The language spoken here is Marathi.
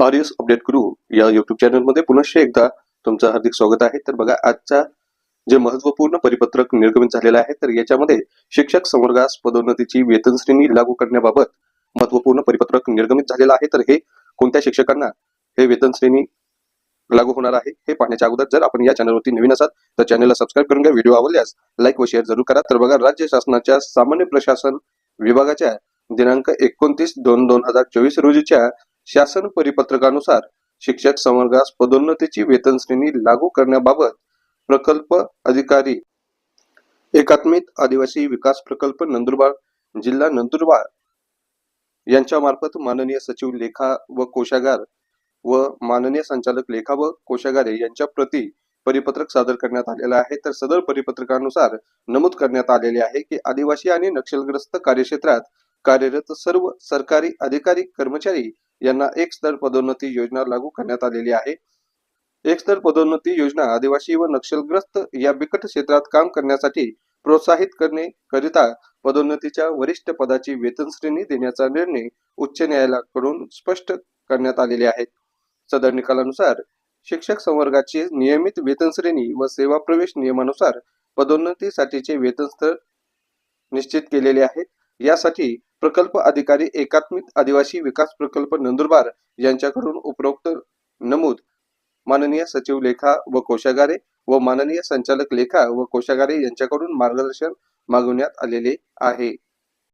आर एस अपडेट गुरु या युट्यूब चॅनलमध्ये पुनश्च एकदा तुमचं हार्दिक स्वागत आहे. तर बघा आजचा जे महत्त्वपूर्ण परिपत्रक निर्गमित झालेलं आहे तर याच्यामध्ये शिक्षक संवर्गास पदोन्नतीची वेतन श्रेणी लागू करण्याबाबत महत्त्वपूर्ण परिपत्रक निर्गमित झालेलं आहे. तर हे कोणत्या शिक्षकांना हे वेतन श्रेणी लागू होणार आहे हे पाहण्याच्या अगोदर जर आपण या चॅनलवरती नवीन असाल तर चॅनलला सबस्क्राईब करून घ्या. व्हिडिओ आवडल्यास लाईक व शेअर जरूर करा. तर बघा राज्य शासनाच्या सामान्य प्रशासन विभागाच्या दिनांक एकोणतीस दोन दोन हजार चोवीस रोजीच्या शासन परिपत्रकानुसार शिक्षक संवर्गास पदोन्नतीची वेतन श्रेणी लागू करण्याबाबत प्रकल्प अधिकारी एकात्मिक आदिवासी विकास प्रकल्प नंदुरबार जिल्हा नंदुरबार यांच्या मार्फत माननीय सचिव लेखा व कोशागार व माननीय संचालक लेखा व कोशागारे यांच्या प्रती परिपत्रक सादर करण्यात आलेलं आहे. तर सदर परिपत्रकानुसार नमूद करण्यात आलेले आहे की आदिवासी आणि नक्षलग्रस्त कार्यक्षेत्रात कार्यरत सर्व सरकारी अधिकारी कर्मचारी यांना एक स्तर पदोन्नती योजना लागू करण्यात आलेली आहे. एक स्तर पदोन्नती योजना आदिवासी व नक्षलग्रस्त या बिकट क्षेत्रात काम करण्यासाठी प्रोत्साहित करणे करिता पदोन्नतीच्या वरिष्ठ पदाची वेतन श्रेणी देण्याचा निर्णय उच्च न्यायालयाकडून स्पष्ट करण्यात आलेले आहे. सदर निकालानुसार शिक्षक संवर्गाची नियमित वेतन श्रेणी व सेवा प्रवेश नियमानुसार पदोन्नतीसाठीचे वेतन स्तर निश्चित केलेले आहेत यासाठी प्रकल्प अधिकारी एकात्मिक आदिवासी विकास प्रकल्प नंदुरबार यांच्याकडून उपरोक्त नमूद माननीय सचिव लेखा व कोशागारे व माननीय संचालक लेखा व कोशागारे यांच्याकडून मार्गदर्शन मागवण्यात आलेले आहे.